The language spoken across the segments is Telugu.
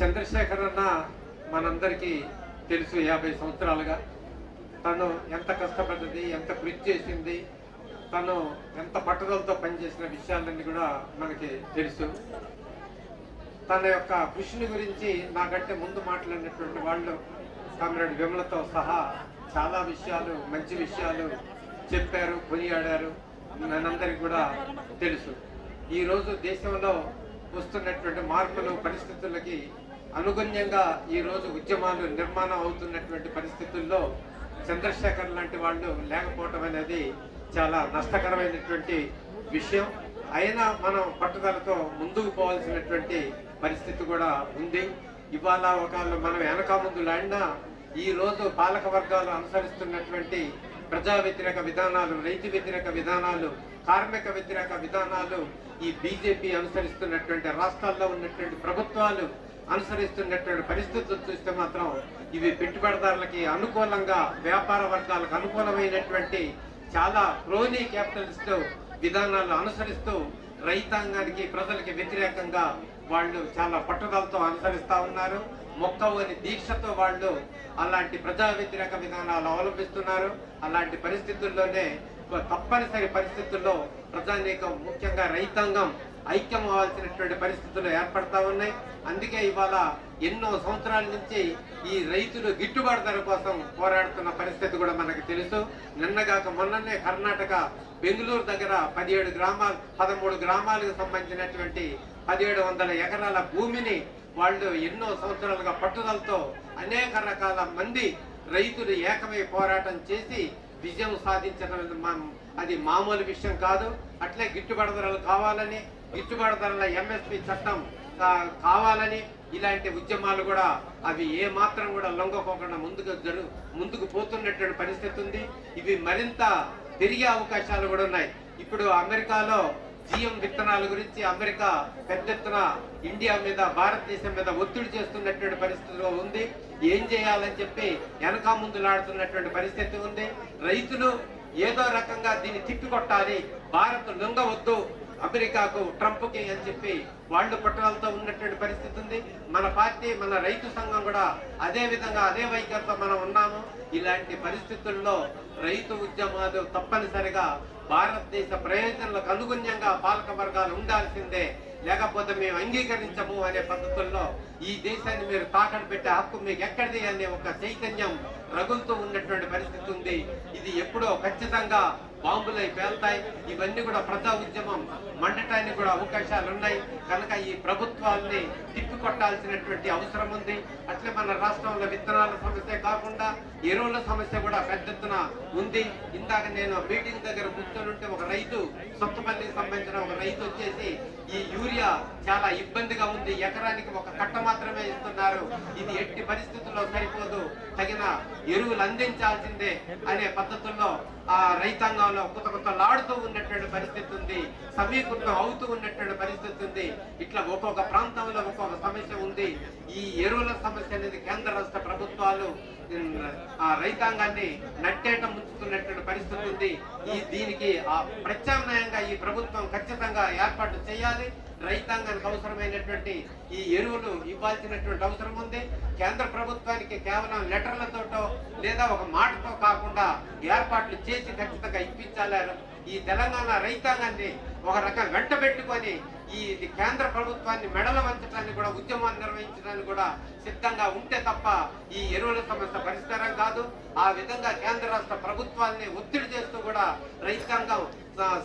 చంద్రశేఖర్ అన్న మనందరికీ తెలుసు యాభై సంవత్సరాలుగా. తను ఎంత కష్టపడ్డది ఎంత కృషి చేసింది తను ఎంత పట్టుదలతో పనిచేసిన విషయాలన్నీ కూడా మనకి తెలుసు. తన యొక్క కృషిని గురించి నాకంటే ముందు మాట్లాడినటువంటి వాళ్ళు కామ్రేడ్ విమలతో సహా చాలా విషయాలు మంచి విషయాలు చెప్పారు కొనియాడారు. మనందరికి కూడా తెలుసు. ఈ రోజు దేశంలో వస్తున్నటువంటి మార్పులు పరిస్థితులకి అనుగుణ్యంగా ఈ రోజు ఉద్యమాలు నిర్మాణం అవుతున్నటువంటి పరిస్థితుల్లో చంద్రశేఖర్ లాంటి వాళ్ళు లేకపోవటం అనేది చాలా నష్టకరమైనటువంటి విషయం. అయినా మనం పట్టుదలతో ముందుకు పోవాల్సినటువంటి పరిస్థితి కూడా ఉంది. ఇవాళ ఒక మనం వెనక ముందు లాడినా ఈరోజు పాలక వర్గాలు అనుసరిస్తున్నటువంటి ప్రజా వ్యతిరేక విధానాలు రైతు వ్యతిరేక విధానాలు కార్మిక వ్యతిరేక విధానాలు ఈ బీజేపీ అనుసరిస్తున్నటువంటి రాష్ట్రాల్లో ఉన్నటువంటి ప్రభుత్వాలు అనుసరిస్తున్నటువంటి పరిస్థితులు చూస్తే మాత్రం ఇవి పెట్టుబడిదారులకి అనుకూలంగా వ్యాపార వర్గాలకు అనుకూలమైనటువంటి చాలా క్రోనీ క్యాపిటలిస్ట్ విధానాలు అనుసరిస్తూ రైతాంగానికి ప్రజలకి వ్యతిరేకంగా వాళ్ళు చాలా పట్టుదలతో అనుసరిస్తా ఉన్నారు. మొక్కవని దీక్షతో వాళ్ళు అలాంటి ప్రజా వ్యతిరేక విధానాలు అవలంబిస్తున్నారు. అలాంటి పరిస్థితుల్లోనే తప్పనిసరి పరిస్థితుల్లో ప్రజానీకం ముఖ్యంగా రైతాంగం ఐక్యం అవ్వాల్సినటువంటి పరిస్థితులు ఏర్పడతా ఉన్నాయి. అందుకే ఇవాళ ఎన్నో సంవత్సరాల నుంచి ఈ రైతులు గిట్టుబాటు ధర కోసం పోరాడుతున్న పరిస్థితి కూడా మనకు తెలుసు. నిన్నగాక మొన్ననే కర్ణాటక బెంగళూరు దగ్గర పదిహేడు గ్రామాలు పదమూడు గ్రామాలకు సంబంధించినటువంటి పదిహేడు వందల ఎకరాల భూమిని వాళ్ళు ఎన్నో సంవత్సరాలుగా పట్టుదలతో అనేక రకాల మంది రైతులు ఏకమై పోరాటం చేసి విజయం సాధించడం మా- అది మామూలు విషయం కాదు. అట్లే గిట్టుబాటు ధరలు కావాలని గిట్టుబాటు ధరల ఎంఎస్పి చట్టం కావాలని ఇలాంటి ఉద్యమాలు కూడా అవి ఏ మాత్రం కూడా లొంగకోకుండా ముందుకు జరు ముందుకు పోతున్నటువంటి పరిస్థితి ఉంది. ఇవి మరింత పెరిగే అవకాశాలు కూడా ఉన్నాయి. ఇప్పుడు అమెరికాలో జిఎం విత్తనాల గురించి అమెరికా పెద్ద ఎత్తున ఇండియా మీద భారతదేశం మీద ఒత్తిడి చేస్తున్నటువంటి పరిస్థితిలో ఉంది. ఏం చేయాలని చెప్పి వెనక ముందులాడుతున్నటువంటి పరిస్థితి ఉంది. రైతులు ఏదో రకంగా దీన్ని తిప్పికొట్టాలి. భారత్ లొంగవద్దు. అమెరికాకు ట్రంప్కి అని చెప్పి వాళ్ళు పట్టుదలతో ఉన్నటువంటి పరిస్థితి ఉంది. మన పార్టీ మన రైతు సంఘం కూడా అదే విధంగా అదే వైఖరితో మనం ఉన్నాము. ఇలాంటి పరిస్థితుల్లో రైతు ఉద్యమాలు తప్పనిసరిగా భారతదేశ ప్రయోజనాలకు అనుగుణ్యంగా పాలక వర్గాలు ఉండాల్సిందే. లేకపోతే మేము అంగీకరించము అనే పద్ధతుల్లో ఈ దేశాన్ని మీరు తాకడ పెట్టే హక్కు మీకు ఎక్కడిది అనే ఒక చైతన్యం రగులుతూ ఉన్నటువంటి పరిస్థితి ఉంది. ఇది ఎప్పుడో ఖచ్చితంగా బాంబులై పేల్తాయి. ఇవన్నీ కూడా ప్రజా ఉద్యమం. మండటానికి కూడా అవకాశాలు ఉన్నాయి కనుక ఈ ప్రభుత్వాన్ని తిప్పికొట్టాల్సినటువంటి అవసరం ఉంది. అట్లే మన రాష్ట్రంలో విత్తనాల సమస్య కాకుండా ఎరువుల సమస్య కూడా పెద్ద ఎత్తున ఉంది. ఇందాక నేను మీటింగ్ దగ్గర కూర్చొని ఒక రైతు సొత్తపల్లికి సంబంధించిన ఒక రైతు వచ్చేసి ఈ యూరియా చాలా ఇబ్బందిగా ఉంది. ఎకరానికి ఒక కట్ట మాత్రమే ఇస్తున్నారు. ఇది ఎట్టి పరిస్థితుల్లో సరిపోదు. తగిన ఎరువులు అందించాల్సిందే అనే పద్ధతుల్లో ఆ రైతాంగం రైతాంగంలో కొత్త కొత్త లాడుతూ ఉన్నటువంటి పరిస్థితి ఉంది సమీకృతం అవుతూ ఉన్నటువంటి పరిస్థితి ఉంది. ఇట్లా ఒక్కొక్క ప్రాంతంలో ఒక్కొక్క సమస్య ఉంది. ఈ ఎరువుల సమస్య అనేది కేంద్ర రాష్ట్ర ప్రభుత్వాలు ఆ రైతాంగాన్ని నట్టేట ముంచుతున్నటువంటి పరిస్థితి ఉంది ఈ దీనికి ఆ ప్రత్యామ్నాయంగా ఈ ప్రభుత్వం ఖచ్చితంగా ఏర్పాటు చేయాలి. రైతాంగానికి అవసరమైనటువంటి ఈ ఎరువులు ఇవ్వాల్సినటువంటి అవసరం ఉంది. కేంద్ర ప్రభుత్వానికి కేవలం లెటర్లతోటో లేదా ఒక మాటతో కాకుండా ఏర్పాట్లు చేసి ఖచ్చితంగా ఇప్పించాలి ఈ తెలంగాణ రైతాంగాన్ని ఒక రకం వెంట పెట్టుకొని ఈ ఇది కేంద్ర ప్రభుత్వాన్ని మెడల వంచడానికి కూడా ఉద్యమాన్ని నిర్వహించడానికి కూడా సిద్ధంగా ఉంటే తప్ప ఈ ఎరువుల సమస్య పరిష్కారం కాదు. ఆ విధంగా కేంద్ర రాష్ట్ర ప్రభుత్వాన్ని ఒత్తిడి చేస్తూ కూడా రైతాంగం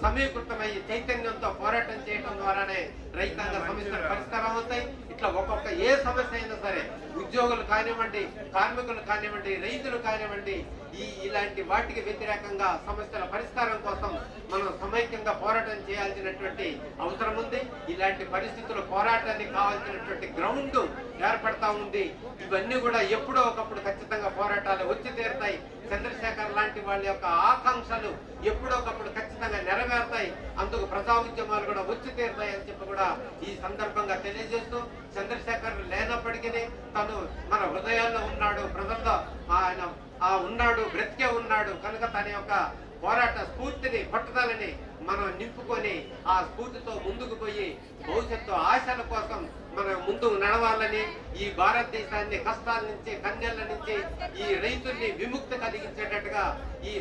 సమీకృతమై చైతన్యంతో పోరాటం చేయడం ద్వారానే రైతాంగ సమస్యలు పరిష్కారం అవుతాయి. ఇట్లా ఒక్కొక్క ఏ సమస్య అయినా సరే ఉద్యోగులు కానివ్వండి కార్మికులు కానివ్వండి రైతులు కానివ్వండి ఈ ఇలాంటి వాటికి వ్యతిరేకంగా సమస్యల పరిష్కారం కోసం మనం సమైక్యంగా పోరాటం చేయాల్సినటువంటి అవసరం ఉంది. ఇలాంటి పరిస్థితులు పోరాటానికి కావాల్సినటువంటి గ్రౌండ్ ఏర్పడతా ఉంది. ఇవన్నీ కూడా ఎప్పుడో ఒకప్పుడు ఖచ్చితంగా పోరాటాలు వచ్చి తీరుతాయి. చంద్రశేఖర్ లాంటి వాళ్ళ యొక్క ఆకాంక్షలు ఎప్పుడో ఒకప్పుడు ఖచ్చితంగా నెరవేరుతాయి. అందుకు ప్రజా ఉద్యమాలు కూడా వచ్చి తీరుతాయి అని చెప్పి కూడా ఈ సందర్భంగా తెలియజేస్తూ చంద్రశేఖర్ లేనప్పటికీ తను మన హృదయాల్లో ఉన్నాడు ప్రజల్లో ఆయన ఆ ఉన్నాడు బ్రతికే ఉన్నాడు. కనుక తన యొక్క పోరాట స్ఫూర్తిని పట్టుదలని మనం నింపుకొని ఆ స్ఫూర్తితో ముందుకు పోయి భవిష్యత్తు ఆశల కోసం ముందుకు నడవాలని ఈ భారతదేశాన్ని కష్టాల నుంచి కన్యల నుంచి ఈ రైతుల్ని విముక్తి కలిగించేటట్టుగా ఈ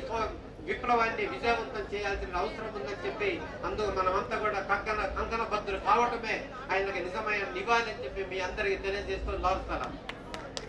విప్లవాన్ని విజయవంతం చేయాల్సిన అవసరం ఉందని చెప్పి అందుకు మనమంతా కూడా కంకణ కంకణ భద్రులు కావటమే ఆయనకి నిజమైన నివాళి అని చెప్పి మీ అందరికీ తెలియజేస్తూ లాగుతారా